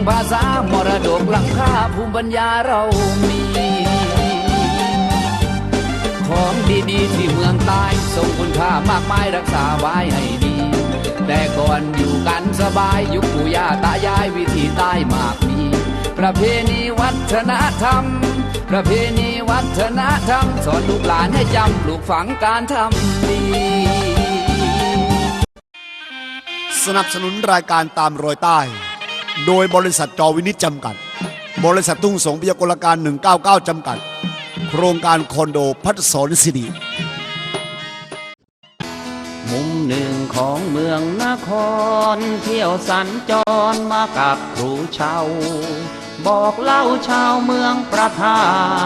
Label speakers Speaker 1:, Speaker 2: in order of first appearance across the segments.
Speaker 1: งภาษามรดกล้ำค่าภูมิปัญญาเรามี ของดีๆที่เมืองใต้ทรงคุณค่ามากมายรักษาไว้ให้ดี แต่ก่อนอยู่กันสบายยุคปู่ย่าตายายวิธีใต้มากมี ประเพณีวัฒนธรรม ประเพณีวัฒนธรรม สอนลูกหลานให้จำปลูกฝังการทำดี
Speaker 2: สนับสนุนรายการตามรอยใต้ โดยบริษัทจอวินิจจำกัด บริษัททุ่งสงพยากรการ 199 จำกัด โครงการคอนโดพัฒสอนสิริ
Speaker 1: มุมหนึ่งของเมืองนคร เที่ยวสัญจรมากับครูเชาบอกเล่าชาวเมืองประทา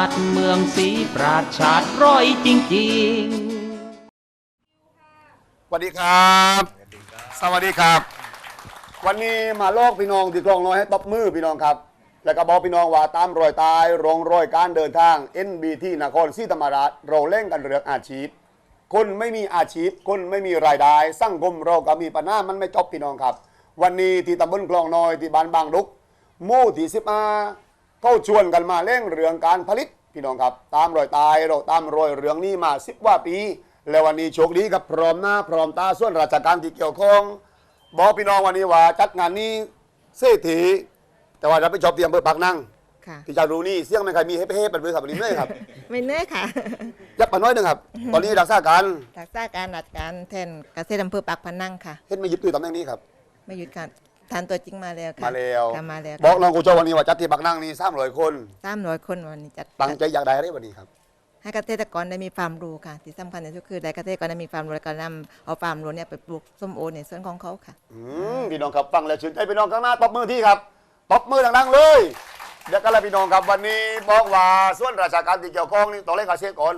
Speaker 1: ดเมืองสีปราชาดร้อยจริงๆ
Speaker 2: สวัสดีครับ สวัสดีครับ วันนี้มาโลกพี่น้องที่กลองน้อยให้ตบมือพี่น้องครับ แล้วก็บอกพี่น้องว่าตามรอยตายรองรอยการเดินทาง NBT นครศรีธรรมราชเราเล่นกันเรื่องอาชีพ คนไม่มีอาชีพ คนไม่มีรายได้สังคมเราก็มีปัญหามันไม่จบพี่น้องครับ วันนี้ที่ตำบลคลองน้อยที่บ้านบางลุกหมู่ที่สิบมาเขาชวนกันมาเล่นเรื่องการผลิตพี่น้องครับ ตามรอยตายเราตามรอยเรื่องนี้มาสิบกว่าปี และวันนี้โชคดีครับพร้อมหน้าพร้อมตาส่วนราชการที่เกี่ยวข้อง บอกพี่น้องวันนี้ว่าจัดงานนี้เศรษฐีแต่ว่าเราไปชอบเตรียมเพื่อปักนั่ง
Speaker 3: ค่ะ
Speaker 2: ที่จะรู้นี่เสี่ยงไม่ใครมีให้เพ่ปันบริษัทบริษัทเลยครับ
Speaker 3: ไม่เนื่อยค่ะ
Speaker 2: ยับปันน้อยหนึ่งครับ ตอนนี้รักษาการ
Speaker 3: รักษาการราชการแทนเกษตรอำเภอปากพนังค่ะ
Speaker 2: เฮ็ดไม่ยึดตือตำแหน่งนี้ครับ
Speaker 3: ไม่หยุดค่ะทานตัวจริงมาแล้วค่ะ
Speaker 2: มาแล้ว
Speaker 3: ค่ะมาแล้ว
Speaker 2: บอกน้องกูโจวันนี้ว่าจัดที่ปักนั่งนี่สามร้อยคน
Speaker 3: สามร้อยคนวันนี้จัด
Speaker 2: ตั้งใจอยากได้อะไรวันนี้ครับ
Speaker 3: ให้เกษตรกรได้มีความรู้ค่ะที่สำคัญที่สุดคือได้เกษตรกรได้มีความรู้แล้วก็นำเอาความรู้เนี่ยไปปลูกส้มโอในส่วนของเขาค่ะ
Speaker 2: อืมพี่น้องครับฟังแล้วชื่นใจพี่น้องข้างหน้าตบมือที่ครับตบมือดังๆเลยเดี๋ยวกันเลยพี่น้องครับวันนี้บอกว่าส่วนราชการที่เกี่ยวข้องนี่ต้องเล่นกับเชก่อน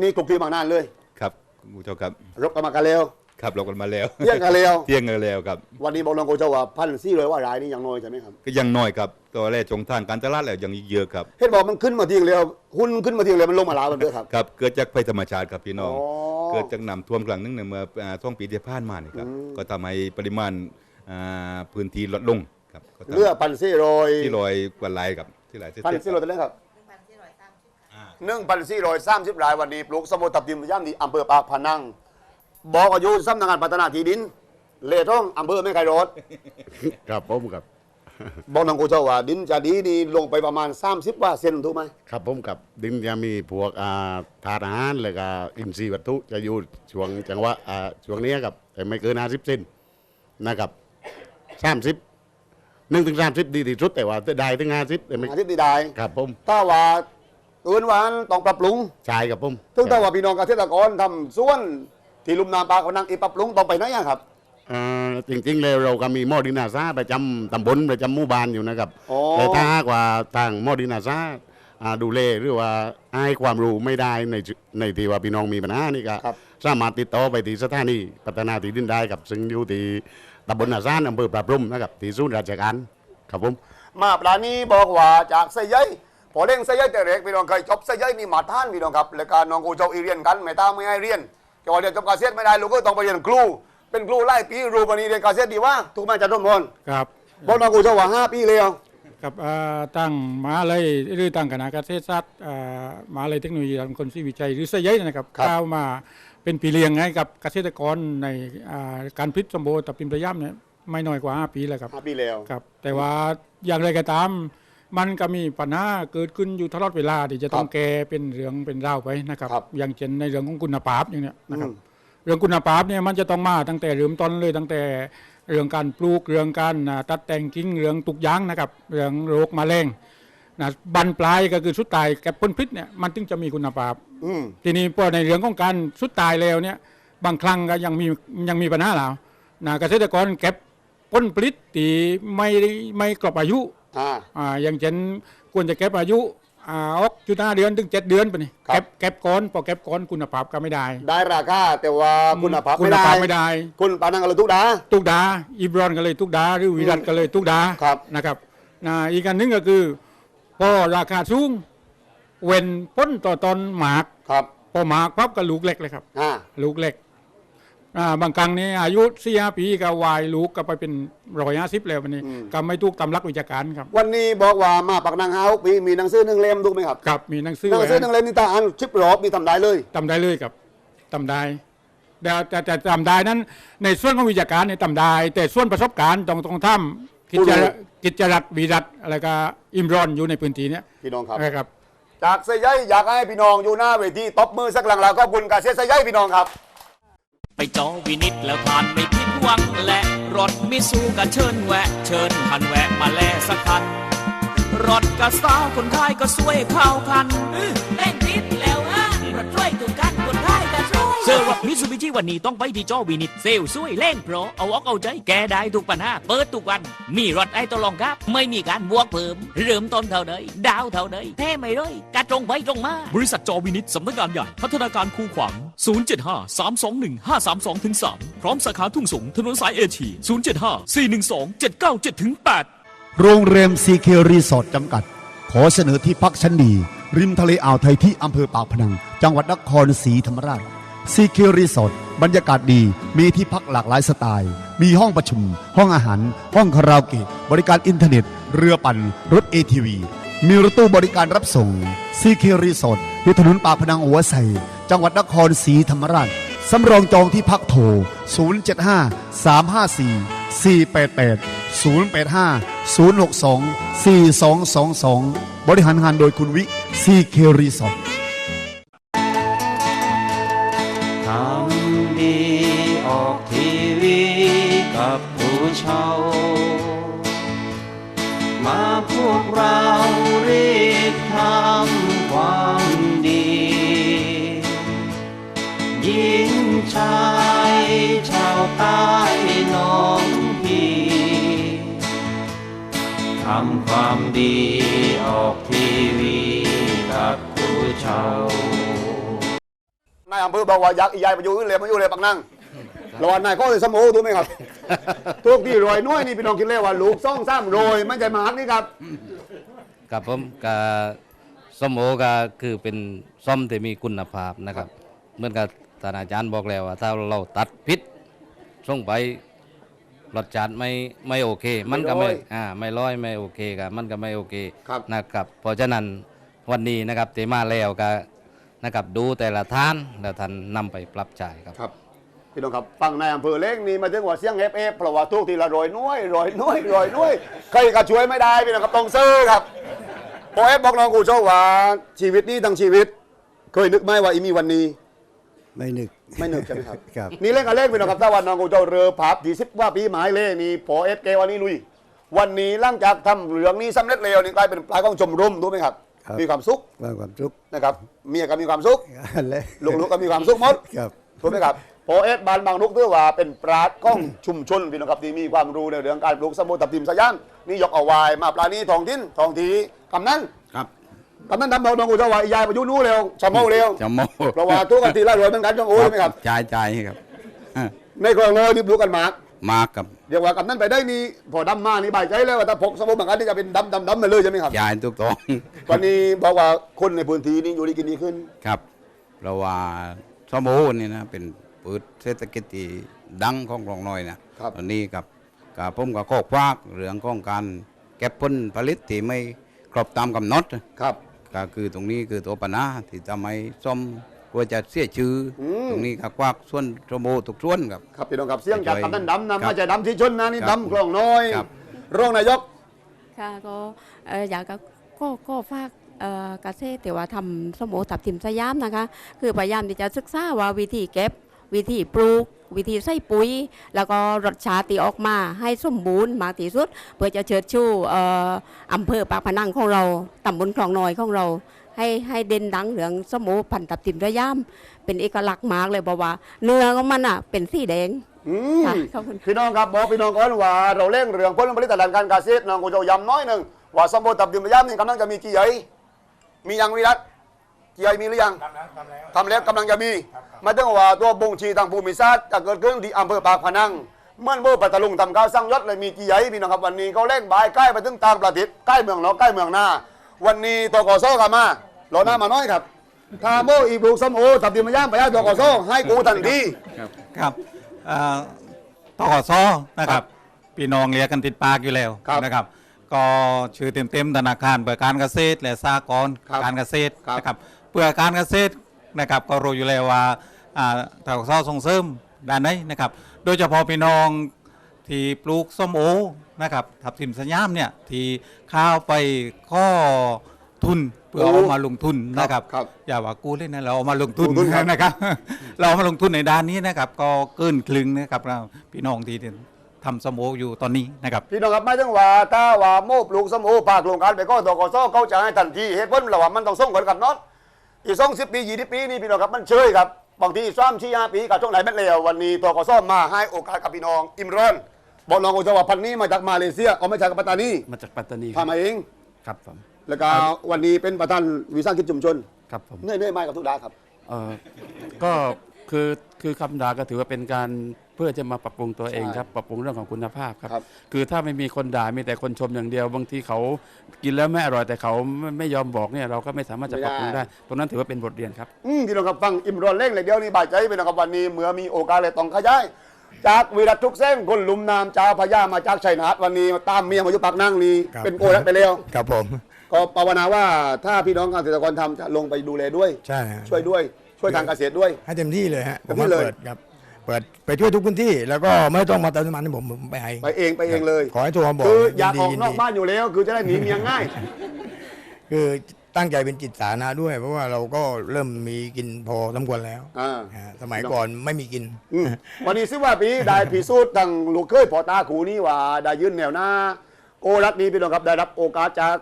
Speaker 2: นี่กลุ่มที่บางนานเลย
Speaker 4: ครับคุณผู้ชมครับ
Speaker 2: รบกันมากันเร็ว
Speaker 4: ครับเรากันมาแล้ว
Speaker 2: เที่ยงกันเร็ว
Speaker 4: เที่ยงกันแล้วครับ
Speaker 2: วันนี้บอกน้องกูโจว่าพันสี่ร้อยว่ารายนี่ยังน้อยใช่ไหมครับ
Speaker 4: ก็ยังน้อยครับตัวแรกจงทางการตลาดแล้วยังอีกเยอะครับ
Speaker 2: เห็นบอกมันขึ้นมาทีเดียวหุ้นขึ้นมาทีเดียวมันลงมาลาวกันด้วยครับ
Speaker 4: ครับเกิดจากภัยธรรมชาติครับพี่น้อง
Speaker 2: อ๋อ
Speaker 4: เกิดจากน้ำท่วมครั้งหนึงในเมื่ออ่าช่วงปีที่ผ่านมานี่ครับ
Speaker 2: อืม
Speaker 4: ก็ทำให้ปริมาณอ่าพื้นที่ลดลงครับก็ทำ
Speaker 2: เลือพันสี่ร้อย
Speaker 4: ที่ลอยกว่าลายครับที่ลายเส้
Speaker 2: พัน
Speaker 4: น
Speaker 2: สี่ร้อยตัวเลขครับหนึ่งพันสี่ร้อยสามสิบรายวันนี้ปลูกสมุทรทับทิมย่านดีอำเภอปากพนัง บอกอายุสำนักงานพัฒนาที่ดิน เลท่องอำเภอแม่ไคโรด
Speaker 5: ครับผมครับ
Speaker 2: บอกนางกูเจ้าว่าดินจะดีดีลงไปประมาณ 30ว่าเซนถูกไหม
Speaker 5: ครับผมกับดินจะมีพวกอ่าทานอาหารแล้วก็อินทรีย์วัตถุจะอยู่ช่วงจังหวะอ่าช่วงนี้ครับแต่ไม่เกินห้าสิบเซนนะครับสามสิบหนึ่งถึงสามสิบดีที่สุดแต่ว่าได้ถึงห้าสิบแต่ไม่
Speaker 2: อาทิตย์ดีได้
Speaker 5: ครับผม
Speaker 2: ถ้าว่าเกินวันต้องปรับปรุง
Speaker 5: ใช่ครับผม
Speaker 2: ซึ่งถ้าว่าพี่น้องเกษตรกรทำส่วน ที่ลุ่มน้ำปากพนังอีปรับปรุงต้องไปไหนอะครับ
Speaker 5: อ่าจริงๆแล้วเราก็มีหม้อดินอาซาประจำตำบลประจำหมู่บ้านอยู่นะครับ
Speaker 2: อ๋อ
Speaker 5: แต่ถ้าหากว่าทางหม้อดินอาซาอ่าดูแลหรือว่าให้ความรู้ไม่ได้ในจุในที่ว่าพี่น้องมีปัญหานี่ก็
Speaker 2: ครับ
Speaker 5: สามารถติดต่อไปที่สถานีพัฒนาที่ดินได้กับซึ่งอยู่ที่ตำบลนาซานอำเภอปราบรุมนะครับที่ศูนย์ราชการครับผม
Speaker 2: มาปลานี้บอกว่าจากไส้ใยพอเล่งไส้ใยแต่เล็กพี่น้องเคยจบไส้ใยนี่มาท่านพี่น้องครับแล้วการน้องกูเจ้าอีเรียนกันแม่ตาไม่ให้เรียน จะว่าเรียนจบเกษตรไม่ได้ลูกก็ต้องไปเรียนครู เป็นครูไล่ปีรูปนีเรียนเกษตรดีว่าถูกไหมอาจันทร์พล
Speaker 6: ครับ
Speaker 2: บอกน้องกูเจ้าว่าห้าปีแล้ว
Speaker 6: กับอ่าตั้งมหาเลยหรือตั้งคณะเกษตรศาสตร์อ่ามหาเลยเทคโนโลยีด้านคนที่วิจัยหรือสยนะครับก้าวมาเป็นปีเลี้ยงให้กับเกษตรกรในอ่าการพลิษสมบูรณ์ตับปิมระยำเนี่ยไม่น้อยกว่า 5 ปีแล้วครับ
Speaker 2: ห้าปีแล้ว
Speaker 6: ครับ แต่ว่าอย่างไรก็ตาม มันก็มีปัญหาเกิดขึ้นอยู่ตลอดเวลาที่จะต้องแก้เป็นเรื่องเป็นราวไปนะครับ
Speaker 2: ครับ
Speaker 6: อย่างเช่นในเรื่องของคุณภาพอย่างเนี้ยนะครับ
Speaker 2: อืม
Speaker 6: เรื่องคุณภาพเนี่ยมันจะต้องมาตั้งแต่เริ่มต้นเลยตั้งแต่เรื่องการปลูกเรื่องการอ่าตัดแต่งกิ่งเรื่องตุกยางนะครับ เรื่องโรคแมลงนะบันปลายก็คือสุดตายแกับพ่นพิษเนี่ยมันถึงจะมีคุณภาพ
Speaker 2: อืม
Speaker 6: ทีนี้พอในเรื่องของการสุดตายแล้วเนี่ยบางครั้งก็ยังมียังมีปัญหาแล้วนะเกษตรกรเก็บผลผลิตที่ไม่ไม่กรอบอายุ
Speaker 2: อ่า
Speaker 6: อ่าอย่างเช่นควรจะเก็บอายุอ่าออกจุดห้าเดือนถึงเจ็ดเดือนไปนี่
Speaker 2: ครับ
Speaker 6: เก็บเก็บก้อนพอเก็บก้อนคุณภาพก็ไม่ได้
Speaker 2: ได้ราคาแต่ว่าคุณภาพ
Speaker 6: คุ
Speaker 2: ไม่
Speaker 6: ณ
Speaker 2: ได้
Speaker 6: ภาพไม่ได้
Speaker 2: คุณปานังกะเลยทุกดา
Speaker 6: ตุกดาอิบรอนก็เลยตุกดาหรือวิรัตก็เลยตุกดา
Speaker 2: ครับ
Speaker 6: นะครับนะอีกอันหนึงก็คือ พอราคาสูง เว้นพ้นต่อตอนหมาก
Speaker 2: ครับ
Speaker 6: พอหมากปั๊บก็ลูกเล็กเลยครับ
Speaker 2: อ่า
Speaker 6: ลูกเล็กอ่า บางครั้งนี่อายุสี่ห้าปีก็วายลูกก็ไปเป็นร้อยห้าสิบแล้ววันนี้
Speaker 2: อืม
Speaker 6: ก็ไม่ถูกตำรักวิชาการครับ
Speaker 2: วันนี้บอกว่ามาปักนังเฮาปีมีหนังสือหนึ่งเล่มถูกไหมครับ
Speaker 6: ครับมีหนังสือ
Speaker 2: หนังสือหนึ่งเล่มนี่ตาอ่านชิปรอบมีทำได้เลย
Speaker 6: ตำได้เลยครับตำได้แต่แต่แต่ตำได้นั้น ในส่วนของวิชาการเนี่ยตำได้ แต่ส่วนประสบการณ์ตรงตรงถ้ำกิจจากิจจรัตวีรัตอะไรก็อิมรอนอยู่ในพื้นที่เนี้ย
Speaker 2: พี่น้องครับ
Speaker 6: นะครับ
Speaker 2: จากเซยัยอยากให้พี่น้องอยู่หน้าเวทีตบมือสักหลังแล้วก็บุญกาเซยัยพี่น้องครับ
Speaker 7: ไปจอวินิตแล้วทานไม่ผิดหวังและรถมิสูก็เชิญแวะ เชิญคันแวะมาแลสักคันรถกระสาวคนไทยก็สวยเข้าคัน วันนี้ต้องไปที่จอวินิตเซลลสวยเล่งโปรเอาอกเอาใจแกได้ทุกปัญหาเปิดทุกวัน มีรถไอ้ตัวรองครับ ไม่มีการบวกเพิ่ม เริ่มต้นเท่าใดดาวเท่าใดแท้ไม่เลยกระตรงไปตรงมา บริษัทจอวินิตสำนักงานใหญ่พัฒนาการคูขวาง 075 321 532ถึง3พร้อมสาขาทุ่งสงถนนสายเอเชีย075 412 797ถึง8
Speaker 8: โรงแรมซีเครีสอร์ทจำกัด ขอเสนอที่พักชั้นดี ริมทะเลอ่าวไทยที่อำเภอปากพนัง จังหวัดนครศรีธรรมราช ซีเครีสอร์ทบรรยากาศดี มีที่พักหลากหลายสไตล์ มีห้องประชุม ห้องอาหาร ห้องคาราโอเกะ บริการอินเทอร์เน็ต เรือปั่น รถ ATV มีรถตู้บริการรับส่ง ซีเครีสอร์ทที่ถนนปากพนังหัวไสจังหวัดนครศรีธรรมราช สำรองจองที่พักโทร 075 354 488 085 062 4222 บริหารงานโดยคุณวิซีเครีสอร์
Speaker 9: เชามาพวกเรารีบทำความดียิงชายชาวใต้น้องพี่ทำความดีออกทีวีกับผู้เช่า
Speaker 2: นายอำเภอบอกว่าอยากอียายมาอยู่อื่นเลยมาอยู่เลยปักนั่ง ระหว่างนายก็เลยสมโอถูกไหมครับ ทุกที่รอยน้อยนี่พี่น้องคิดเลยว่าลูกซ่องซ้ำโรยไม่ใช่หมากนี่ครับ
Speaker 10: กับผมกับส้มโอก็คือเป็นส้มที่มีคุณภาพนะครับ เหมือนกับท่านอาจารย์บอกแล้วว่าถ้าเราตัดพิษส่งไปรสชาติไม่ไม่โอเค มันก็ไม่
Speaker 2: ไม่ร้อย
Speaker 10: อ่าไม่ร้อยไม่โอเคครับมันก็ไม่โอเค
Speaker 2: ครับ
Speaker 10: นะครับเพราะฉะนั้นวันนี้นะครับที่มาแล้วก็นะครับดูแต่ละท่านแล้วท่านนำไปปรับใช้ครับ
Speaker 2: ครับ พี่น้องครับฟังนายอำเภอเล็กนี่มาถึงว่าเสียงเอฟเอฟเพราะว่าทุกทีละรอยน้อยรอยน้อยรอยน้อยใครก็ช่วยไม่ได้พี่น้องครับต้องซื้อครับพอเอฟบอกน้องกูโชว์ว่าชีวิตนี้ทั้งชีวิต เคยนึกไหมว่าอีมีวันนี้
Speaker 8: ไม่นึก
Speaker 2: ไม่นึกใช่ไหมครับ
Speaker 8: ครับ
Speaker 2: นี่เล่นกับเล่นพี่น้องครับถ้าวันน้องกูเจ้าเรือผับยี่สิบว่าปีหมายเล่นี่พอเอฟเกวันนี้ลุย วันนี้หลังจากทำเรื่องนี้สำเร็จแล้วนี่กลายเป็นปลายของชมรมถูกไหมครับ
Speaker 8: ครับ
Speaker 2: มีความสุข
Speaker 8: ว่าความสุข
Speaker 2: นะครับเมียก็มีความสุข
Speaker 8: เลย
Speaker 2: ลูกๆก็มีความสุขหมด
Speaker 8: ครับ
Speaker 2: ถูกไหมครับ โพเอสบานบางนุกถือว่าเป็นปราดก้องชุมชนพี่น้องครับที่มีความรู้ในเรื่องการปลูกสมุนตับทิมสยามนี่ยกเอาไว้มาปลานี้ทองทิ้นทองทีกำนั้น
Speaker 5: ครับ
Speaker 2: กำนั้นทำเอาน้องกูจะว่าอียายมายุนู้เร็วชะโมเร็ว
Speaker 5: จะโม
Speaker 2: เพราะว่าทุกกันทีละรวยเหมือนกันจังโอ้ยไหมครับ
Speaker 5: จ่ายจ่ายครับอะ
Speaker 2: ในคลองเลยนี่ปลูกกันหมาก
Speaker 5: มากับ
Speaker 2: เดี๋ยวว่ากำนั้นไปได้นี่พอดำมานี่ใบายใจแล้วว่าถ้าพกสมุนเหมือนกันที่จะเป็นดำดำดำไปเลยใช่ไหมครับ
Speaker 5: จ่ายทุกตอง
Speaker 2: วันนี้บอกว่าคนในพื้นที่นี่อยู่ดีกินดีขึ้น
Speaker 5: ครับเพราะว่าสมโอนี่นะเป็น พืชเศรษฐกิจที่ดังของคลองน้อยนะครับ ตอนนี้กับกับผมกับข้อควากเรื่องของการเก็บผลผลิตที่ไม่ครบตามกำหนด
Speaker 2: ครับ
Speaker 5: ก็คือตรงนี้คือตัวปัญหาที่ทำให้ส้มกลัวจะเสียชื่ออ
Speaker 2: ม
Speaker 5: ตรงนี้ก็ควักส่วนสมโอทุกส่วนครับ
Speaker 2: ครับพี่น้องครับเสียงจากกำนั้นดำนะ
Speaker 5: ครับ
Speaker 2: ไม่ใช่ดำที่ชนนะนี่
Speaker 5: ครับ
Speaker 2: ดำคลองน้อย
Speaker 5: ครับ
Speaker 2: รองนายก
Speaker 11: ค่ะก็เอ่ออยากจะก็ก็ฝากเอ่อเกษตรแต่ว่าทำสมโอตับทิมสยามนะคะ คือพยายามที่จะศึกษาว่าวิธีเก็บ วิธีปลูก วิธีใส่ปุ๋ย แล้วก็รสชาติที่ออกมาให้สมบูรณ์มากที่สุด เพื่อจะเชิดชูเอ่ออำเภอปากพนังของเราตำบลคลองน้อยของเรา ให้ให้เด่นดังเหลืองสมโอพันธุ์ตับทิมสยามเป็นเอกลักษณ์มากเลยบอกว่า เนื้อของมันอะเป็นสีแดง
Speaker 2: อืม
Speaker 11: ค่ะขอบคุณ
Speaker 2: พี่น้องครับบอกพี่น้องก่อนว่า เราเร่งเรื่องผลผลิตทางการเกษตรน้องกูจะย้ำน้อยหนึ่งว่าสมบูรณ์ตับดิมยามนี่กำลังจะมีกี่ใหญ่มียังวิรัตกี่ใหญ่มีหรือยังทำแล้วกำลังจะมีไมาถึงว่าตัวบ่งชี้ทางภูมิศาสตร์จะเกิดขึ้นที่อำเภอปากพนังเมื่อเมื่อปัตตาลุงทำข้าวสร้างยศเลยมีกี่ใหญ่พี่น้องครับวันนี้เขาเร่งบายใกล้ไปถึงต่างประเทศใกล้เมืองนอกใกล้เมืองหน้า วันนี้ตกสกันมารอหน้ามาน้อยครับถ้าโมอีปลูกส้มโอตับดิมย่ามไปย่าตัวกอโซ่ให้กูทันที
Speaker 12: ครับเอ่อตกสนะครับพี่น้องเรียกกันติดปากอยู่แล้ว
Speaker 2: ครับ
Speaker 12: นะครับก็ชื่อเต็มๆธนาคารเพื่อการเกษตรและสหกรณ์
Speaker 2: ครับ
Speaker 12: การเกษตร
Speaker 2: ครับ
Speaker 12: นะครับเพื่อการเกษตรนะครับก็รู้อยู่แล้วว่า อ่าทกสส่งเสริมด้านไหนนะครับ โดยเฉพาะพี่น้องที่ปลูกส้มโอนะครับทับทิมสยามเนี่ยที่ข้าวไปข้อทุนเพื่อ
Speaker 2: โอ้
Speaker 12: เอามาลงทุนนะครับ
Speaker 2: ครับ
Speaker 12: อย่าว่ากูเล่นนะเราเอามาลงทุน
Speaker 2: ลงทุนครับ
Speaker 12: นะครับ เราเอามาลงทุนในด้านนี้นะครับ ก็เกินคลึงนะครับเราพี่น้องที่ทำสมโออยู่ตอนนี้นะครับ
Speaker 2: พี่น้องครับไม่ต้องว่าถ้าว่าโมปลูกส้มโอภาคโครงการไปก็ตัวกอโซ่เขาจะให้ทันทีเหตุผลเราว่ามันต้องส่งกันกับน็อตอีกสองสิบปียี่สิบปีนี่พี่น้องครับมันเชยครับ บางทีซ้ำชี้ห้าปีกับช่วงไหนมันเลววันนี้ตัวกอโซ่มาให้โอกาสกับพี่น้อง อิมรอนบอกน้องโอจะว่าพันธุ์นี้มาจากมาเลเซียเอาไม่ใช่กับปัตตานี
Speaker 13: มาจากปัตตานี
Speaker 2: ทำมาเอง
Speaker 13: ครับผม
Speaker 2: แล้วก็วันนี้เป็นประธานวิสาหกิจชุมชน
Speaker 13: ครับผม
Speaker 2: เหนื่อยเหนื่อยไหมกับทุกดาครับ
Speaker 13: เอ่อก็คือคือคำด่าก็ถือว่าเป็นการ เพื่อจะมาปรับปรุงตัวเอง
Speaker 2: ใช่
Speaker 13: ครับ ปรับปรุงเรื่องของคุณภาพครับ
Speaker 2: ครับ
Speaker 13: คือถ้าไม่มีคนด่ามีแต่คนชมอย่างเดียว บางทีเขากินแล้วไม่อร่อยแต่เขาไม่ไม่ยอมบอกเนี่ยเราก็ไม่สามารถจะปรับปรุงได้ ตรงนั้นถือว่าเป็นบทเรียนครับ
Speaker 2: อืมพี่น้องครับฟังอิมรอนเล่งเลยเดียวนี่บาดใจพี่น้องครับวันนี้เมื่อมีโอกาสเลยต้องขยายจากวิรัตทุกเส้นคนหลุมน้ำจ้าพญามาจากชัยนาทวันนี้ตามเมียมาอยู่ปากนั่งนี่
Speaker 14: ครับ
Speaker 2: เป็นโกรักไปแล้ว
Speaker 14: ครับผม
Speaker 2: ก็ภาวนาว่าถ้าพี่น้องเกษตรกรทำจะลงไปดูแลด้วย
Speaker 14: ใช่ฮะ
Speaker 2: ช่วยด้วยช่วยทางเกษตรด้วย
Speaker 14: ให้เต็มที่เลยฮะ
Speaker 2: เต็มที่เลย
Speaker 14: ผว่าปิดครับ เปิดไปช่วยทุกพื้นที่ แล้วก็ไม่ต้องมาเติมน้ำมันให้ผมผมไปให้
Speaker 2: ไปเองไปเองเลย
Speaker 14: ขอให้โทรมาบอก
Speaker 2: คืออยาก
Speaker 14: น
Speaker 2: อ
Speaker 14: ดี
Speaker 2: อก
Speaker 14: ยิ
Speaker 2: นอกบ้านอยู่แล้ว คือจะได้หนีเมียง่าย
Speaker 14: คือตั้งใจเป็นจิตสาธารณะด้วย เพราะว่าเราก็เริ่มมีกินพอสมควรแล้ว
Speaker 2: อ่า
Speaker 14: ฮะสมัยก่อนไม่มีกิน
Speaker 2: อืมวันนี้ซิว่าปีได้พิสูจน์ทางลูกเคยพอตาขูนี่ว่าได้ยืนแนวหน้าโกรักนี้พี่น้องครับได้รับโอกาสจาก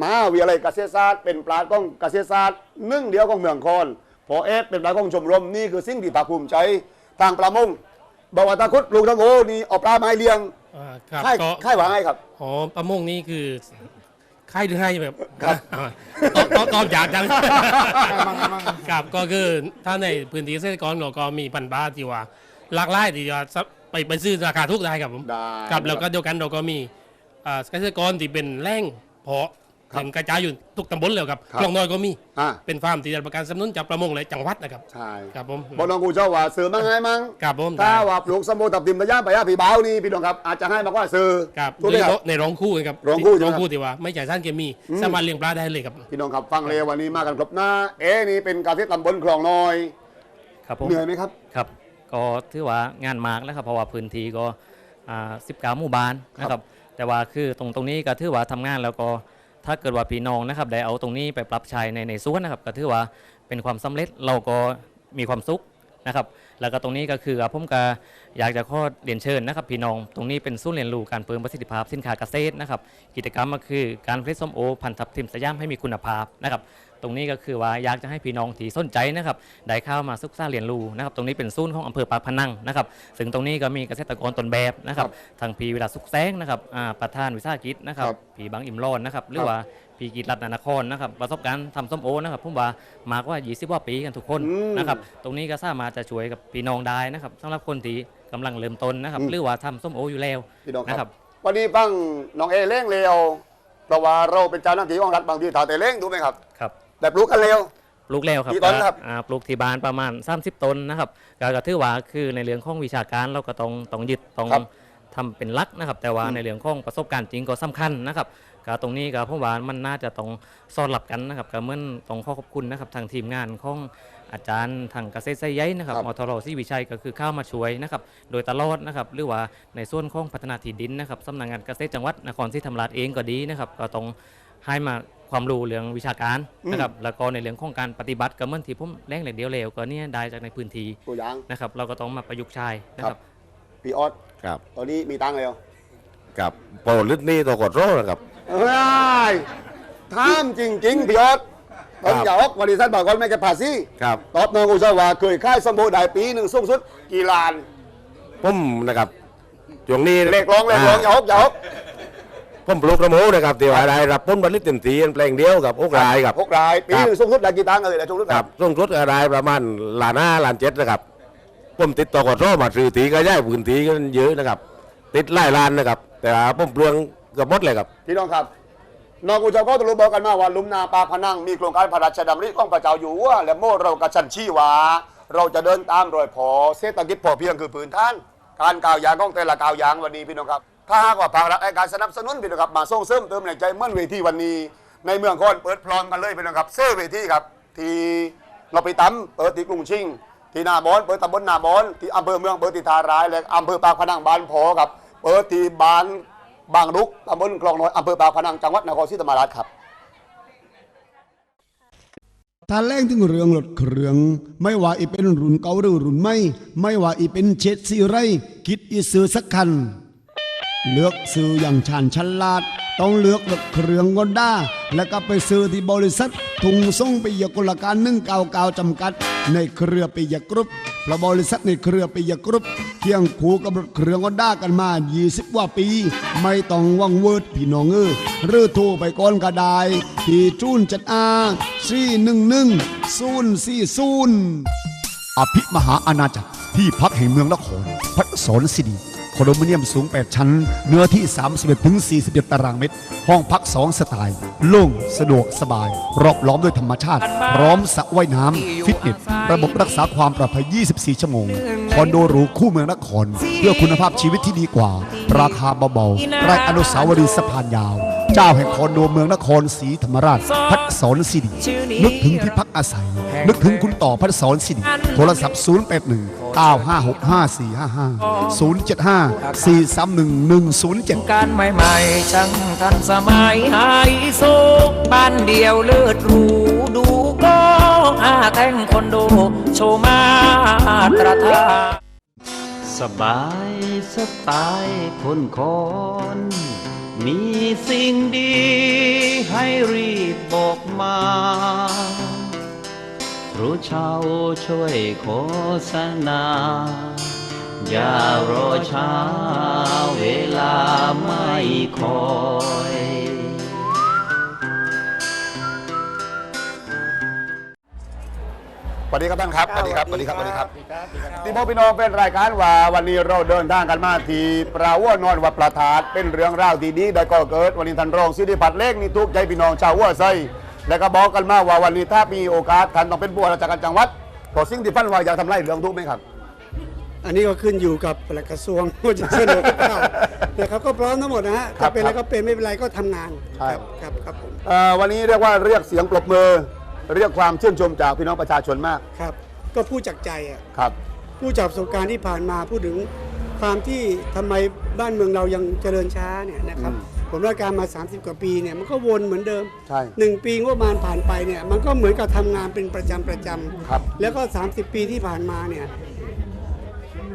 Speaker 2: มหาวิทยาลัยเกษตรศาสตร์เป็นปลาต้องเกษตรศาสตร์หนึ่งเดียวของเมืองคอนพ อเอสเป็นปลาของชมรมนี่คือสิ่งที่ภาคภูมิใจทางประมงบอกว่าตาคุดปลูกทั้งโอนี่เอาปลาไม้เลี้ยง
Speaker 15: อ่าครับ
Speaker 2: ค่าย
Speaker 15: ก็
Speaker 2: ค่ายว่าไงครับ
Speaker 15: อ๋อประมงนี่คือค่ายหรือให้แบบอ่าตอบตอบตอบอยากจังครับก็คือถ้าในพื้นที่เกษตรกรเราก็มีพันธุ์ปลาที่ว่าหลากหลายที่จะไปไปซื้อราคาทุกได้ครับผม
Speaker 2: ได้
Speaker 15: ครับแล้วก็เดียวกันเราก็มีอ่าเกษตรกรที่เป็นแหล่งเพาะ เป็นกระจายอยู่ทุกตำบลเลยครับ
Speaker 2: ครับ
Speaker 15: คลองน้อยก็มี
Speaker 2: อ่า
Speaker 15: เป็นฟาร์มที่ได้รับประกันสนับสนุนจากประมงและจังหวัดนะครับ
Speaker 2: ใช่
Speaker 15: ครับผม
Speaker 2: บอกน้องกูเจ้าว่าซื้อมาไงมั้ง
Speaker 15: ครับผม
Speaker 2: ถ้าว่าปลูกสมบูรณ์ตับติมตะย่าไปย่าผีเบานี่พี่น้องครับอาจจะให้มากกว่าซื้อ
Speaker 15: ครับ
Speaker 2: ถูกไหมครับ
Speaker 15: ในโรงคู่ครับ
Speaker 2: โรงคู่ใช่ไหม
Speaker 15: โรงคู่ที่ว่าไม่จ่ายสารเคมี
Speaker 2: อืม
Speaker 15: สามารถเลี้ยงปลาได้เลยครับ
Speaker 2: พี่น้องครับฟังเลยวันนี้มากันครบหน้า เอ๊ะนี่เป็นการที่ตำบลคลองน้อย
Speaker 16: ครับผม
Speaker 2: เหนื่อยไหมครับ
Speaker 16: ครับ ก็ถือว่างานมากแล้วครับเพราะว่าพื้นที่ก็อ่า19หมู่บ้านนะครับ แต่ว่าคือตรงตรงนี้ก็ถือว่าทำงานแล้วก็ ถ้าเกิดว่าพี่น้องนะครับได้เอาตรงนี้ไปปรับใช้ในในสวนนะครับ ก็ถือว่าเป็นความสำเร็จเราก็มีความสุขนะครับ แล้วก็ตรงนี้ก็คือผมก็อยากจะขอเรียนเชิญนะครับ พี่น้อง ตรงนี้เป็นศูนย์เรียนรู้การเพิ่มประสิทธิภาพสินค้าเกษตรนะครับ กิจกรรมก็คือการผลิตส้มโอพันธุ์ทับทิมสยามให้มีคุณภาพนะครับ ตรงนี้ก็คือว่าอยากจะให้พี่น้องที่สนใจนะครับได้เข้ามาศึกษาเรียนรู้นะครับ ตรงนี้เป็นศูนย์ของอำเภอปากพนังนะครับซึ่งตรงนี้ก็มีเกษตรกรตนแบบนะครับทางพีเวลาสุขแสงนะครับอ่าประธานวิสาหกิจนะครับ
Speaker 2: ครับ
Speaker 16: ผีบางอิ่มรอนนะครับหรือ
Speaker 2: ครับ
Speaker 16: ว่าพีกิจรัตนนครนะครับประสบการณ์ทำส้มโอนะครับผมว่ามากกว่า 20กว่าปีกันทุกคน
Speaker 2: อืม
Speaker 16: นะครับตรงนี้ก็สามารถจะช่วยกับพี่น้องได้นะครับสำหรับคนที่กำลังเริ่มต้นนะครับ
Speaker 2: อืม
Speaker 16: หรือว่าทำส้มโออยู่แล้ว
Speaker 2: พี่น้องค
Speaker 16: นะค
Speaker 2: รั
Speaker 16: รับ บ
Speaker 2: วันนี้ฟังน้องเอเล่งเร็วเพราะว่าเราเป็นเจ้าหน้าที่ของรัฐบางทีถ่าแต่เล่งถูกไหมครับ
Speaker 16: ครับ
Speaker 2: แต่ปลูกกันเร็ว
Speaker 16: ปลูกแล้วครับ
Speaker 2: กี่ต้นครับ
Speaker 16: อ่าปลูกที่บ้านประมาณ 30 ต้นนะครับก็ก็ถือว่าคือในเรื่องของวิชาการเราก็ต้องต้องยึดต้อง
Speaker 2: ครับ
Speaker 16: ทำเป็นหลักนะครับ แต่ว่าในเรื่องของประสบการณ์จริงก็สำคัญนะครับก็ตรงนี้ก็ผมว่ามันน่าจะต้องสอดรับกันนะครับก็เหมื่อนต้องขอขอบคุณนะครับทางทีมงานของอาจารย์ทางเกษตรไซยัยนะครับ
Speaker 2: ครับ
Speaker 16: มทรศรีวิชัยก็คือเข้ามาช่วยนะครับ โดยตลอดนะครับหรือว่าในส่วนของพัฒนาที่ดินนะครับสำนักงานเกษตรจังหวัดนครศรีธรรมราชเองก็ดีนะครับก็ต้อง ให้มาความรู้เรื่องวิชาการนะครับแล้วก็ในเรื่องของการปฏิบัติก็เหมื่อนที่ผมแรงเหล็กเดียวเร็วก็เนี่ยได้จากในพื้นที่
Speaker 2: ตัวอย่าง
Speaker 16: นะครับ เราก็ต้องมาประยุกต์ใช้นะค
Speaker 2: ครั
Speaker 16: รับ
Speaker 2: บพี่ออส
Speaker 5: ครับ
Speaker 2: ตอนนี้มีตังค์แล้ว
Speaker 5: กับโปรลึกนี่ตัวกดโร่นะครับ
Speaker 2: เฮ้ยท่ามจริงๆพี่ออสต้องอย่าออกบริษัทบอกก่อนไม่แกภาษี
Speaker 5: ครับ
Speaker 2: ตอบน้องกูจะว่าเคยค่ายสมบูรณ์ได้ปีหนึ่งสูงสุดกี่ล้าน
Speaker 5: ผมนะครับช่วงนี้
Speaker 2: เลขร้องเลขร้องอย่าออกอย่าออก
Speaker 5: ผมปลูกกระหมูนะครับที่ว่าได้รับผลผลิตเต็มที่แปลงเดียวกับอกรายครับ
Speaker 2: หกรายปีหนึ่งสูงสุดได้กี่ตังค์เลยนะสูงสุด
Speaker 5: ครับส่งสุดอะไรประมาณล้านห้าล้านเจ็ดนะครับผมติดต่อกดโร่มาซื้อตีก็ย้ายพื้นที่กันเยอะนะครับ ติดไล่ล้านนะครับ แต่ว่าผมเปลืองเกับหมดเลยครับ
Speaker 2: พี่น้องครับนอกอุจจาระตรู้บอกกันมาว่าลุมนาปากพนังมีโครงการพระราชดำริของพระเจ้าอยู่หัวและโม่เรากระชันชี้ว่าเราจะเดินตามรอยพอเศรษฐกิจพอเพียงคือพื้นท่าน การกล่าวอย่างของแต่ละกล่าวอย่างวันนี้พี่น้องครับ ถ้าหากว่าภาครัฐให้การสนับสนุนพี่น้องครับมาส่งเสริมเติมแรงใจเหมื่อนเวทีวันนี้ ในเมืองคอนเปิดพร้อมกันเลยพี่น้องครับเซ่เวทีครับ ที่เราไปตั้มเปิดที่กรุงชิงที่นาบอนเปิดตำบลนาบอนที่อำเภอเมืองเปิดที่ทารายและอำเภอปากพนังบานพอครับเปิดที่บานบางรุกตำบลคลองน้อยอำเภอปากพนังจังหวัดนครศรีธรรมราชครับ
Speaker 8: ถ้าแรงถึงเรื่องรถเครื่อง ไม่ว่าอีเป็นรุ่นเก่าหรือรุ่นใหม่ไม่ว่าอีเป็นเจ็ดสีไรคิดอีซื้อสักคัน เลือกซื้ออย่างชาญฉลาด ต้องเลือกเครื่องกอนด้าแล้วก็ไปซื้อที่บริษัททุงส่งปิยกุลการนึ่งเก่าเก่าจำกัด ในเครือปิยกรุ๊ปเพระบริษัทในเครือปิยกรุ๊ปเคียงคู่กับรถเครื่องกอนด้ากันมา 20 กว่าปี ไม่ต้องวังเวิร์ดพี่น้องเออหรือโทรไปก่อนก็ได้ที่จูนจัดอาสี่หนึ่งหนึ่งศูนย์สี่ศูนย์อภิมหาอาณาจักรที่พักแห่งเมืองนครพัดสนสิริ คอนโดมิเนียมสูง 8 ชั้น เนื้อที่ 31ถึง41 ตารางเมตร ห้องพัก 2 สไตล์ โล่ง สะดวกสบาย รอบล้อมด้วยธรรมชาติ พร้อมสระว่ายน้ำ ฟิตเนส ระบบรักษาความปลอดภัย 24 ชั่วโมง คอนโดหรูคู่เมืองนคร เพื่อคุณภาพชีวิตที่ดีกว่า ราคาเบาๆไร่อนุสาวรีย์สะพานยาว เจ้าแห่งคอนโดเมืองนครศรีธรรมราชพัดสอนสิรินึกถึงที่พักอาศัย นึกถึงคุณต่อพัดสอนสิริโทรศัพท์ 081 9565455 075 431 107
Speaker 9: การใหม่ๆช่างทันสมัยไฮโซบ้านเดียวเลิศหรูดูก็อาแท่งคอนโดโชว์มาตรฐาน
Speaker 17: สบายสไตล์คนคอน มีสิ่งดีให้รีบบอกมา รู้ชาวช่วยโฆษณา อย่ารอช้าเวลาไม่คอย
Speaker 2: สวัสดีครับท่านครับสวัสดีครับสวัสดีครับสวัสดีครับที่พ่อพี่น้องเป็นรายการว่าวันนี้เราเดินทางกันมาที่ปราวัวนอนวัดประทาดเป็นเรื่องราวที่ดีได้ก็เกิดวันนี้ท่านรองสิริพัฒน์เล็กนี่ทุกใจพี่น้องชาววัวไซและก็บอกกันมาว่าวันนี้ถ้ามีโอกาสท่านต้องเป็นผู้ว่าราชการจังหวัดขอสิ่งที่ฟันว่าอยากทำไรเรื่องทุกไหมครับ
Speaker 18: อันนี้ก็ขึ้นอยู่กับปลัดกระทรวงว่าจะเสนอหรือเปล่าแต่เขาก็พร้อมทั้งหมดนะฮะ
Speaker 2: ครั
Speaker 18: ถ้า
Speaker 2: บ
Speaker 18: เป็นอะไร
Speaker 2: ครั
Speaker 18: ก็
Speaker 2: บ
Speaker 18: เป็นไม่เป็นไรก็ทำงาน
Speaker 2: ใช่
Speaker 18: ครับครับผม
Speaker 2: เอ่อวันนี้เรียกว่าเรียกเสียงปรบมือ เรียกความชื่นชมจากพี่น้องประชาชนมาก
Speaker 18: ครับ ก็พูดจากใจอะ
Speaker 2: ครับ
Speaker 18: พูดจากประสบการณ์ที่ผ่านมาพูดถึงความที่ทำไมบ้านเมืองเรายังเจริญช้าเนี่ยนะครับ
Speaker 2: อืม
Speaker 18: ผมราชการมา 30 กว่าปีเนี่ยมันก็วนเหมือนเดิม
Speaker 2: ใช่
Speaker 18: หนึ่งปีงบประมาณผ่านไปเนี่ยมันก็เหมือนกับทำงานเป็นประจำประจำ
Speaker 2: ครับ
Speaker 18: แล้วก็ 30 ปีที่ผ่านมาเนี่ย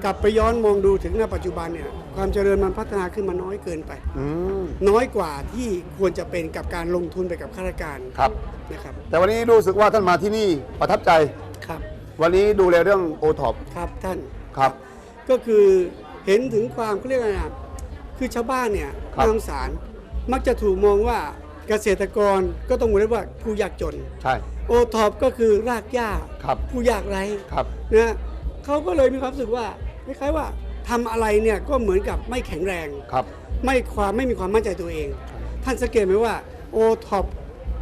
Speaker 18: กลับไปย้อนมองดูถึงณปัจจุบันเนี่ยความเจริญมันพัฒนาขึ้นมาน้อยเกินไป
Speaker 2: อืม
Speaker 18: น้อยกว่าที่ควรจะเป็นกับการลงทุนไปกับข้าราชการ
Speaker 2: ครับ
Speaker 18: นะครับ
Speaker 2: แต่วันนี้รู้สึกว่าท่านมาที่นี่ประทับใจ
Speaker 18: ครับ
Speaker 2: วันนี้ดูแลเรื่องโอท็อป
Speaker 18: ครับท่าน
Speaker 2: ครับ
Speaker 18: ก็คือเห็นถึงความเขาเรียกอะไรนะคือชาวบ้านเนี่ย
Speaker 2: ครับ
Speaker 18: น่าสงสารมักจะถูกมองว่าเกษตรกรก็ต้องเรียกว่าผู้ยากจน
Speaker 2: ใช่
Speaker 18: โอท็อปก็คือรากหญ้า
Speaker 2: ครับ
Speaker 18: ผู้ยากไร้
Speaker 2: ครับ
Speaker 18: นะเขาก็เลยมีความรู้สึกว่า คล้ายๆว่าทำอะไรเนี่ยก็เหมือนกับไม่แข็งแรง
Speaker 2: ครับ
Speaker 18: ไม่ความไม่มีความมั่นใจตัวเอง ท่านสังเกตไหมว่าโอท็อป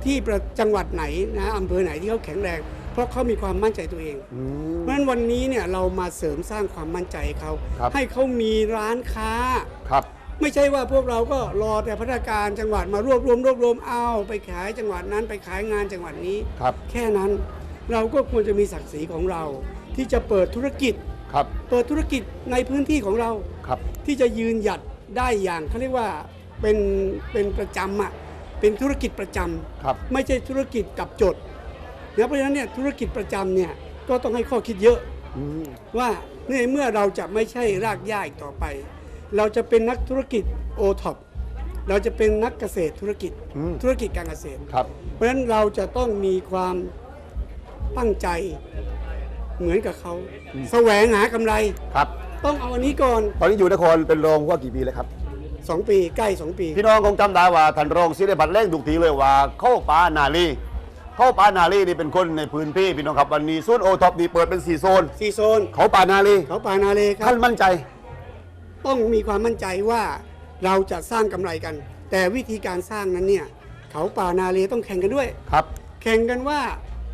Speaker 18: ที่ประจังหวัดไหนนะอำเภอไหนที่เขาแข็งแรง เพราะเขามีความมั่นใจตัวเอง เพราะฉะนั้นวันนี้เนี่ยเรามาเสริมสร้างความมั่นใจให้เขา
Speaker 2: ครับ
Speaker 18: ให้เขามีร้านค้า
Speaker 2: ครับ
Speaker 18: ไม่ใช่ว่าพวกเราก็รอแต่พัฒนาการจังหวัดมารวบรวมรวบรวมเอาไปขายจังหวัดนั้นไปขายงานจังหวัดนี้
Speaker 2: ครับ
Speaker 18: แค่นั้นเราก็ควรจะมีศักดิ์ศรีของเราที่จะเปิดธุรกิจ
Speaker 2: ครับ
Speaker 18: เปิดธุรกิจในพื้นที่ของเรา
Speaker 2: ครับ
Speaker 18: ที่จะยืนหยัดได้อย่างเขาเรียกว่าเป็นเป็นประจำอะเป็นธุรกิจประจำ
Speaker 2: ครับ
Speaker 18: ไม่ใช่ธุรกิจกับจดนะเพราะฉะนั้นเนี่ยธุรกิจประจำเนี่ยก็ต้องให้ข้อคิดเยอะว่าในเมื่อเราจะไม่ใช่รากหญ้าอีกต่อไป เราจะเป็นนักธุรกิจโอท็อปเราจะเป็นนักเกษตรธุรกิจ
Speaker 2: อืม
Speaker 18: ธุรกิจการเกษตร
Speaker 2: ครับ
Speaker 18: เพราะฉะนั้นเราจะต้องมีความตั้งใจ เหมือนกับเขาแสวงหากำไร
Speaker 2: ครับ
Speaker 18: ต้องเอาอันนี้ก่อน
Speaker 2: ตอนนี้อยู่นครเป็นรองผู้ว่ากี่ปีแล้วครับ
Speaker 18: สองปีใกล้สองปี
Speaker 2: พี่น้องคงจำได้ว่าท่านรองศิริพัฒน์เล่งถูกทีเลยว่า เข้าป่านาลีเข้าป่านาลีนี่เป็นคนในพื้นที่พี่น้องครับวันนี้ศูนย์โอท็อปนี่เปิดเป็นสี่โซน
Speaker 18: สี่โซน
Speaker 2: เขาป่านาลี
Speaker 18: เขาป่านาเลครั
Speaker 2: ท่านมั่นใจ
Speaker 18: ต้องมีความมั่นใจว่าเราจะสร้างกำไรกัน แต่วิธีการสร้างนั้นเนี่ยเขาป่านาเลต้องแข่งกันด้วย
Speaker 2: ครับ
Speaker 18: แข่งกันว่า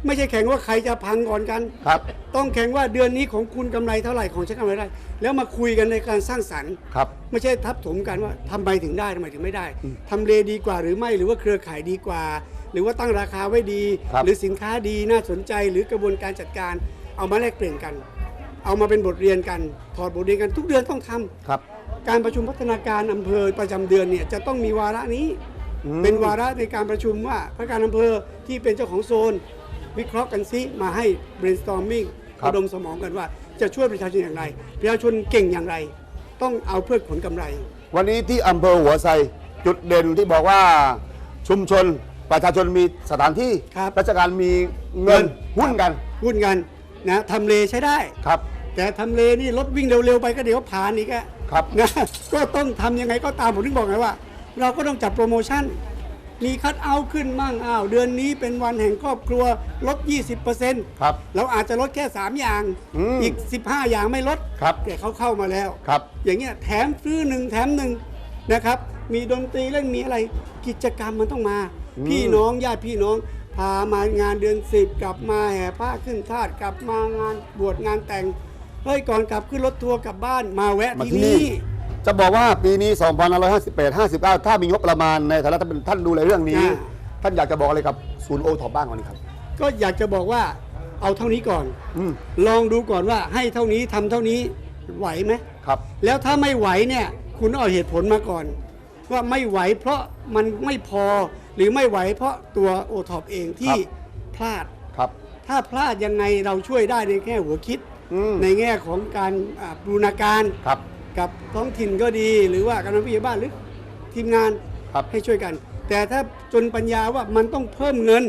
Speaker 18: ไม่ใช่แข่งว่าใครจะพังก่อนกัน
Speaker 2: ครับ
Speaker 18: ต้องแข่งว่าเดือนนี้ของคุณกำไรเท่าไหร่ของฉันกำไรเท่าไหร่แล้วมาคุยกันในการสร้างสรรค์
Speaker 2: ครับ
Speaker 18: ไม่ใช่ทับถมกันว่าทำไมถึงได้ทำไมถึงไม่ได้ทำเลดีกว่าหรือไม่หรือว่าเครือข่ายดีกว่า หรือว่าตั้งราคาไว้ดี
Speaker 2: ครับ
Speaker 18: หรือสินค้าดีน่าสนใจหรือกระบวนการจัดการ เอามาแลกเปลี่ยนกัน เอามาเป็นบทเรียนกันถอดบทเรียนกันทุกเดือนต้องทำ
Speaker 2: ครับ
Speaker 18: การประชุมพัฒนาการอำเภอประจำเดือนเนี่ยจะต้องมีวาระนี้
Speaker 2: อืม
Speaker 18: เป็นวาระในการประชุมว่าพนักงานอำเภอที่เป็นเจ้าของโซน วิเคราะห์กันซิมาให้ brainstorming ระดมสมองกันว่าจะช่วยประชาชนอย่างไร ประชาชนเก่งอย่างไร ต้องเอาเพื่อผลกำไร
Speaker 2: วันนี้ที่อำเภอหัวไซจุดเด่นที่บอกว่าชุมชนประชาชนมีสถานที่ราชการมีเงินหุ้นกัน
Speaker 18: หุ้นกันนะทำเลใช้ได้
Speaker 2: ครับ
Speaker 18: แต่ทำเลนี่รถวิ่งเร็วๆไปก็เดี๋ยวผ่านอีกอะ
Speaker 2: ครับ
Speaker 18: นะ ก็ต้องทำยังไงก็ตามผมถึงบอกไงว่า เราก็ต้องจัดโปรโมชั่น มีคัดเอาท์ขึ้นมั่งอ้าวเดือนนี้เป็นวันแห่งครอบครัวลด 20%
Speaker 2: ครับ
Speaker 18: เราอาจจะลดแค่ 3 อย่าง
Speaker 2: อืม
Speaker 18: อีก15 อย่างไม่ลด
Speaker 2: ครับ
Speaker 18: แต่เขาเข้ามาแล้ว
Speaker 2: ครับ
Speaker 18: อย่างเงี้ยแถมซื้อหนึ่งแถมหนึ่งนะครับ มีดนตรีเล่นมีอะไรกิจกรรมมันต้องมา
Speaker 2: อืม
Speaker 18: พี่น้องญาติพี่น้อง พามางานเดือนสิบกลับมาแห่ผ้าขึ้นทาสกลับมางานบวชงานแต่งเฮ้ยก่อนกลับขึ้นรถทัวร์กลับบ้านมาแวะ
Speaker 2: มา
Speaker 18: ที่
Speaker 2: ที่นี่
Speaker 18: นี่
Speaker 2: จะบอกว่าปีนี้ 2558 59 ถ้ามีงบประมาณในฐานะท่านเป็นท่านดูแลเรื่องนี้
Speaker 18: อ่า
Speaker 2: ท่านอยากจะบอกอะไรกับศูนย์โอท็อปบ้างวันนี้ครับ
Speaker 18: ก็อยากจะบอกว่าเอาเท่านี้ก่อน
Speaker 2: อืม
Speaker 18: ลองดูก่อนว่าให้เท่านี้ทำเท่านี้ไหวไหม
Speaker 2: ครับ
Speaker 18: แล้วถ้าไม่ไหวเนี่ย คุณเอาเหตุผลมาก่อน ว่าไม่ไหวเพราะมันไม่พอหรือไม่ไหวเพราะตัวโอท็อปเองที่พลาด
Speaker 2: ครับ
Speaker 18: ถ้าพลาดยังไงเราช่วยได้ในแค่หัวคิดในแง่ของการอ่าบูรณาการ
Speaker 2: ครับ
Speaker 18: กับท้องถิ่นก็ดี หรือว่ากำนันผู้ใหญ่บ้านหรือทีมงานให้ช่วยกัน แต่ถ้าจนปัญญาว่ามันต้องเพิ่มเงิน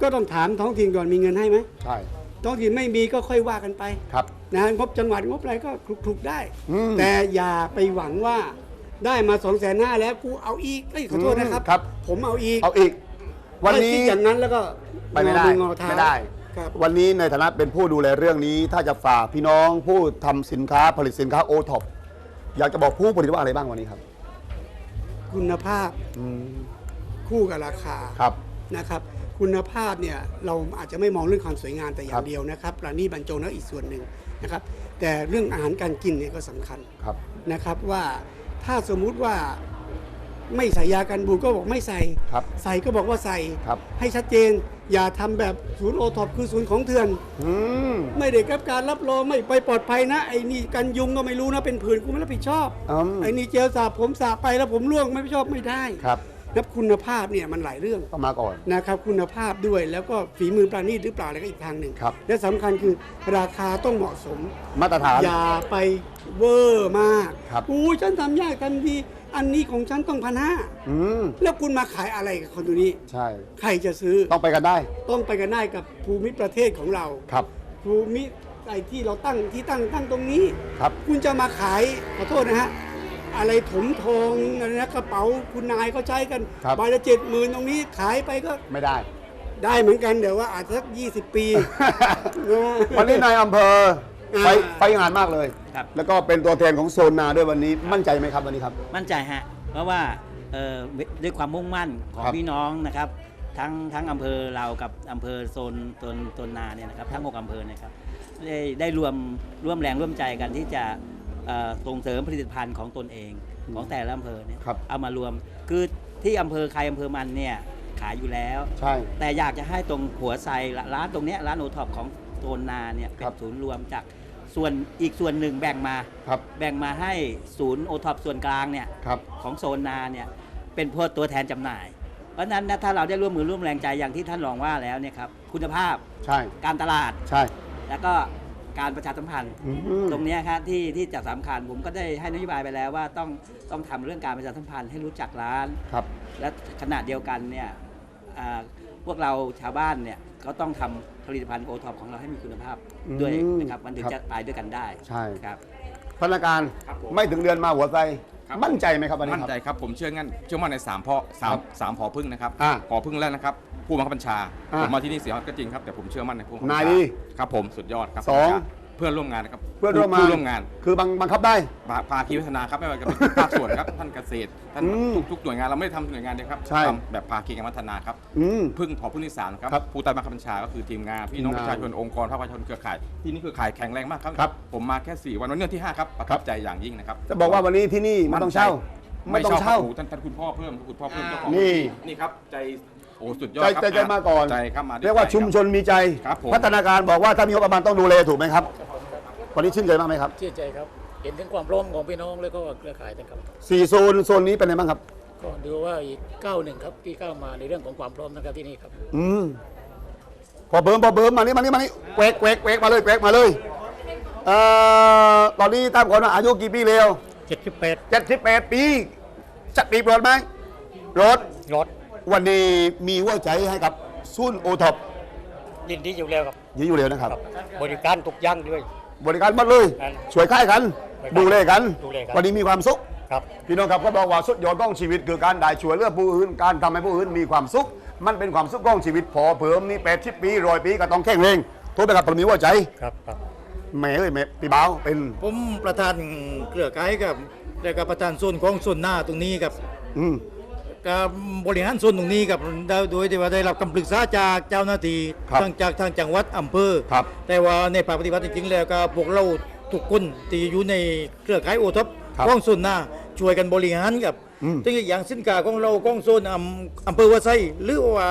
Speaker 18: ก็ต้องถามท้องถิ่นก่อนมีเงินให้ไหม
Speaker 2: ใช่
Speaker 18: ท้องถิ่นไม่มีก็ค่อยว่ากันไป
Speaker 2: ครับ
Speaker 18: นะงบจังหวัดงบอะไรก็คลุกๆได้
Speaker 2: อืม
Speaker 18: แต่อย่าไปหวังว่าได้มา2องแสนห้าแล้วกูเอาอีกเอ้ยขอโทษนะครับ
Speaker 2: ครับ
Speaker 18: ผมเอาอีก
Speaker 2: เอาอีก วันนี้
Speaker 18: ถ้าคิดอย่างนั้นแล้วก็
Speaker 2: ไปไม่ได้
Speaker 18: งอองอเท้า
Speaker 2: ไม่ได้
Speaker 18: ครับ
Speaker 2: วันนี้ในฐานะเป็นผู้ดูแลเรื่องนี้ ถ้าจะฝากพี่น้องผู้ทำสินค้าผลิตสินค้าโอท็อปอยากจะบอกผู้ผลิตว่าอะไรบ้างวันนี้ครับ
Speaker 18: คุณภาพคู่กับราคา
Speaker 2: ครับ
Speaker 18: นะครับ คุณภาพเนี่ยเราอาจจะไม่มองเรื่องความสวยงามแต่อ
Speaker 2: ค
Speaker 18: ย่า
Speaker 2: รั
Speaker 18: ง
Speaker 2: บ
Speaker 18: เดียวนะครับประณีตบรรจงนะอีกส่วนหนึ่งนะครับ แต่เรื่องอาหารการกินเนี่ยก็สำคัญ
Speaker 2: ครับ
Speaker 18: นะครับว่าถ้าสมมุติว่า ไม่ใส่ยากันบูดก็บอกไม่ใส่
Speaker 2: ครับ
Speaker 18: ใส่ก็บอกว่าใส่
Speaker 2: ครับ
Speaker 18: ให้ชัดเจน อย่าทำแบบศูนย์โอท็อปคือศูนย์ของเถื่อน
Speaker 2: อืม
Speaker 18: ไม่ได้รับการรับรองไม่ไปปลอดภัยนะ ไอ้นี่กันยุงก็ไม่รู้นะเป็นผื่นกูไม่รับผิดชอบ
Speaker 2: อืม
Speaker 18: ไอ้นี่เจลสาบผมสาบไปแล้วผมร่วงไม่ชอบไม่ได้
Speaker 2: ครับ
Speaker 18: นับคุณภาพเนี่ยมันหลายเรื่อง
Speaker 2: ต้องมาก่อน
Speaker 18: นะครับคุณภาพด้วยแล้วก็ฝีมือประณีตหรือเปล่าอะไรก็อีกทางหนึ่ง
Speaker 2: ครับ
Speaker 18: และสำคัญคือราคาต้องเหมาะสม
Speaker 2: มาตรฐาน
Speaker 18: อย่าไปเวอร์มาก
Speaker 2: ครับ
Speaker 18: อู้ฉันทำยากทำดี อันนี้ของฉันต้องพันห้า
Speaker 2: อืม
Speaker 18: แล้วคุณมาขายอะไรกับคนตัวนี้
Speaker 2: ใช่
Speaker 18: ใครจะซื้อ
Speaker 2: ต้องไปกันได้
Speaker 18: ต้องไปกันได้กับภูมิประเทศของเรา
Speaker 2: ครับ
Speaker 18: ภูมิไอ้ที่เราตั้งที่ตั้งตั้งตรงนี้
Speaker 2: ครับ
Speaker 18: คุณจะมาขายขอโทษนะฮะอะไรถมทองอะไรนะกระเป๋าคุณนายเขาใช้กัน
Speaker 2: ครับ
Speaker 18: ใบละเจ็ดหมื่นตรงนี้ขายไปก็
Speaker 2: ไม่ได้
Speaker 18: ได้เหมือนกันเดี๋ยวว่าอาจจะสักยี่สิบปี
Speaker 2: วันนี้นายอำเภอ ไป
Speaker 18: อ่า
Speaker 2: ไปงานมากเลย
Speaker 19: ครับ
Speaker 2: แล้วก็เป็นตัวแทนของโซนนาด้วยวันนี้มั่นใจไหมครับวันนี้ครับ
Speaker 19: มั่นใจฮะ เพราะว่าเอ่อด้วยความมุ่งมั่นของ
Speaker 2: ครับ
Speaker 19: พี่น้องนะครับ ทั้งทั้งอำเภอเรากับอำเภอโซนโซนโซนนาเนี่ยนะครับ ทั้งหกอำเภอเนะครับได้ได้รวมร่วมแรงร่วมใจกันที่จะเอ่อส่งเสริมผลิตภัณฑ์ของตนเองของแต่ละอำเภอเนี่ย
Speaker 2: ครับ
Speaker 19: เอามารวมคือที่อำเภอใครอำเภอมันเนี่ยขายอยู่แล้ว
Speaker 2: ใช่
Speaker 19: แต่อยากจะให้ตรงหัวไซร้านตรงเนี้ยร้านโอท็อปของโซนนาเนี่ยเป็นศูนย์รวมจาก ส่วนอีกส่วนหนึ่งแบ่งมา
Speaker 2: ครับ
Speaker 19: แบ่งมาให้ศูนย์โอท็อปส่วนกลางเนี่ย
Speaker 2: ครับ
Speaker 19: ของโซนนาเนี่ยเป็นพวกตัวแทนจำหน่าย เพราะฉะนั้นนะถ้าเราได้ร่วมมือร่วมแรงใจอย่างที่ท่านรองว่าแล้วเนี่ยครับคุณภาพ
Speaker 2: ใช่
Speaker 19: การตลาด
Speaker 2: ใช่
Speaker 19: แล้วก็การประชาสัมพันธ์
Speaker 2: อืม
Speaker 19: ตรงเนี้ยครับที่ที่จะสำคัญผมก็ได้ให้นโยบายไปแล้วว่าต้องต้องทำเรื่องการประชาสัมพันธ์ให้รู้จักร้าน
Speaker 2: ครับ
Speaker 19: และขณะเดียวกันเนี่ยอ่าพวกเราชาวบ้านเนี่ย ก็ต้องทำผลิตภัณฑ์โอท็อปของเราให้มีคุณภาพด้วย
Speaker 2: อืม
Speaker 19: นะครับมันถึง
Speaker 2: ครับ
Speaker 19: จะไปด้วยกันได้
Speaker 2: ใช่
Speaker 19: ครับ
Speaker 2: พนักงานไม่ถึงเดือนมาหัวไซมั่นใจไหมครับวันนี้
Speaker 20: มั่น
Speaker 2: ครับ
Speaker 20: ใจครับผมเชื่องั้นเชื่อมั่นในสามพ่อสา
Speaker 2: ครั
Speaker 20: ม
Speaker 2: บ
Speaker 20: สามพอพึ่งนะครับ
Speaker 2: อ่า
Speaker 20: พอพึ่งแรกนะครับ ผู้บังคับบัญชา
Speaker 2: อ่า
Speaker 20: ผมมาที่นี่เสียฮอตก็จริงครับแต่ผมเชื่อมั่นในผู้บังคับบัญ
Speaker 2: นาย
Speaker 20: ชา
Speaker 2: ดี
Speaker 20: ครับผมสุดยอดครับ
Speaker 2: สอง
Speaker 20: ผู้บัญชา
Speaker 21: พื่อนร่วมงานนะครับ
Speaker 2: เพื่อนร่วมงาน
Speaker 21: ผู้ร่วมงาน
Speaker 2: คือบังบังคับได้
Speaker 21: ภาภาคีพัฒนาครับไม่ว่าจะเป็นทุกภาคส่วนครับ ท่านเกษตรท่านทุกทุกหน่วยงานเราไม่ได้ทำหน่วยงานเดียวครับ
Speaker 2: ใช่
Speaker 21: ทำแบบภาคีการพัฒนาครับ
Speaker 2: อืม
Speaker 21: พึ่งพอพึ่งที่สามครับ
Speaker 2: ครับ
Speaker 21: ผู้ใต้บังคับบัญชาก็คือทีมงานพี่น้อง
Speaker 2: ทีม
Speaker 21: ป
Speaker 2: งาน
Speaker 21: ระชาชนองค์กรภาคประชาชนเครือข่าย ที่นี่เครือข่ายแข็งแรงมากครับ
Speaker 2: ครับ
Speaker 21: ผมมาแค่สี่วันวันนี้วันที่ห้าครับประทับใจอย่างยิ่งนะครับ
Speaker 2: จะบอกว่าวันนี้ที่นี่ไม่ต้องเช่า ไม่ต้องเช่า
Speaker 21: โโหท่านท่านคุณพ่อเพิ่มคุณพ่อเพิ่มเจ้าของ
Speaker 2: นี่
Speaker 21: นี่ครับใจ โอ้สุดยอด
Speaker 2: ใจ
Speaker 21: ครับ
Speaker 2: ใจใจมาก่อน
Speaker 21: ใจครับมาด้
Speaker 2: เรียกว่า
Speaker 21: ใจ
Speaker 2: ชุมชนมีใจ
Speaker 21: ครับผม
Speaker 2: พัฒนาการบอกว่าถ้ามีงบประมาณต้องดูแลถูกไหมครับ วันนี้ชื่นใจมากไหมครับ
Speaker 22: ชื่นใจครับ เห็นถึงความพร้อมของพี่น้องแล้วก็เครือข่ายนะครับ
Speaker 2: สี่โซนโซนนี้เป็นไงบ้างครับ
Speaker 22: ก็ดูว่าอีกก้าวหนึ่งครับที่ก้าวมาในเรื่องของความพร้อมนะครับที่นี่ครับ
Speaker 2: อืมพอเบิ่มพอเบิ่มมานี่มานี่มานี่เวกเวกเวกมาเลยเวกมาเลยเอ่อตอนนี้ตามก่อนว่าอายุกี่ปีแล้ว
Speaker 22: 78
Speaker 2: เจ็ดสิบแปดปีจักรีบรถไหมรถ
Speaker 22: รถ
Speaker 2: วันนี้มีหัวใจให้กับซุนโอท็อป
Speaker 22: ยินดีอยู่แล้วครับ
Speaker 2: ยืนอยู่เร็วนะครับ
Speaker 22: บริการทุกอย่างด้วย
Speaker 2: บริการหมดเลย
Speaker 22: ครับ
Speaker 2: ช่วยค่ายกันดูแลกัน
Speaker 22: ดูแลกัน
Speaker 2: วันนี้มีความสุข
Speaker 22: ครับ
Speaker 2: พี่น้องครับก็บอกว่าสุดยอดของชีวิตคือการได้ช่วยเหลือผู้อื่นการทำให้ผู้อื่นมีความสุข มันเป็นความสุขของชีวิตพอเพิ่มนี่แปดสิบปีร้อยปีก็ต้องแข็งแรงโทษไปกับผมมีหัวใจ
Speaker 22: ครับครับ
Speaker 2: แม่เอ้ยแม่พี่บ่าวเป็น
Speaker 22: ผมประธานเครือข่ายกับ แล้วก็ประธานส่วนของส่วนหน้าตรงนี้ครับ
Speaker 2: อืม
Speaker 22: กับบริหารส่วนตรงนี้กับโดยที่ว่าได้รับคำปรึกษาจากเจ้าหน้าที่
Speaker 2: ครับ
Speaker 22: ทั้งจากทางจังหวัดอำเภอ
Speaker 2: ครับ
Speaker 22: แต่ว่าในภาคปฏิบัติจริงๆแล้วก็พวกเราทุกคนที่อยู่ในเครือข่ายโอท็อป
Speaker 2: ครับ
Speaker 22: ของส่วนหน้าช่วยกันบริหารกับ
Speaker 2: อืม
Speaker 22: ซึ่งอีกอย่างสินค้าของเราของโซนอำอำเภอวัดไซหรือว่า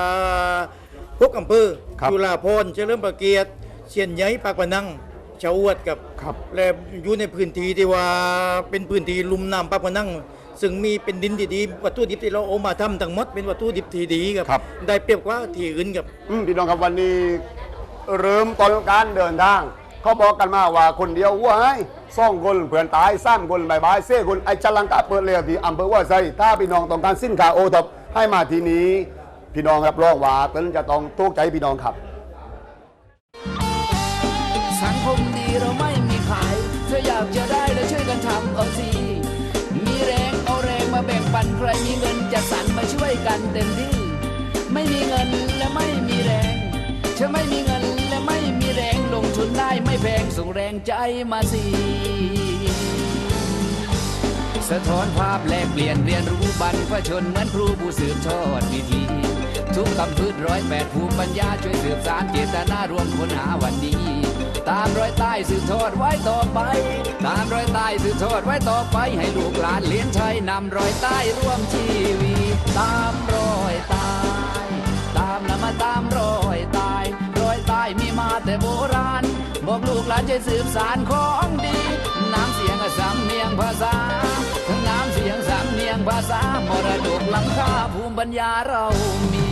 Speaker 22: พวกอำเภอ
Speaker 2: ครับ
Speaker 22: จุฬาพรณ์เฉลิมพระเกียรติเชียนใหญ่ปากพนังชาวอวดกับ
Speaker 2: ครับ
Speaker 22: และอยู่ในพื้นที่ที่ว่าเป็นพื้นที่ลุ่มน้ำปากพนัง ซึ่งมีเป็นดินที่ดีวัตถุดิบที่เราเอามาทำทั้งหมดเป็นวัตถุดิบที่ดีครับ
Speaker 2: ครับ
Speaker 22: ได้เปรียบกว่าที่อื่นครับ
Speaker 2: อืมพี่น้องครับวันนี้เริ่มต้นการเดินทาง เขาบอกกันมาว่าคนเดียววัวให้สองคนเพื่อนตายสามคนบายบายเซ่คนไอจลังกาเปิดเรียที่อำเภอว่าไซถ้าพี่น้องต้องการสินค้าโอท็อปให้มาที่นี้ พี่น้องรับรองว่าเติ้นจะต้องถูกใจพี่น้องครับ
Speaker 1: สังคมดีเราไม่มีขาย ถ้าอยากจะได้แล้วช่วยกันทำเอาสิ ปันใครมีเงินจะสรรมาช่วยกันเต็มที่ ไม่มีเงินและไม่มีแรงเชื่อไม่มีเงินและไม่มีแรงลงทุนได้ไม่แพงส่งแรงใจมาสิสะท้อนภาพแลกเปลี่ยนเรียนรู้บรรพชนเหมือนครูผู้สืบทอดวิธีทุกคำพืชร้อยแปดภูมิปัญญาช่วยสืบสารเจตนารวมค้นหาวันนี้ ตามรอยใต้สืบทอดไว้ต่อไป ตามรอยใต้สืบทอดไว้ต่อไป ให้ลูกหลานเลี้ยงชัยนำรอยใต้ร่วมชีวีตามรอยใต้ตามนำมาตามรอยใต้รอยใต้มีมาแต่โบราณ บอกลูกหลานจะสืบสารของดี น้ำเสียงสำเนียงภาษาทั้งน้ำเสียงสำเนียงภาษามรดกล้ำค่าภูมิปัญญาเรามี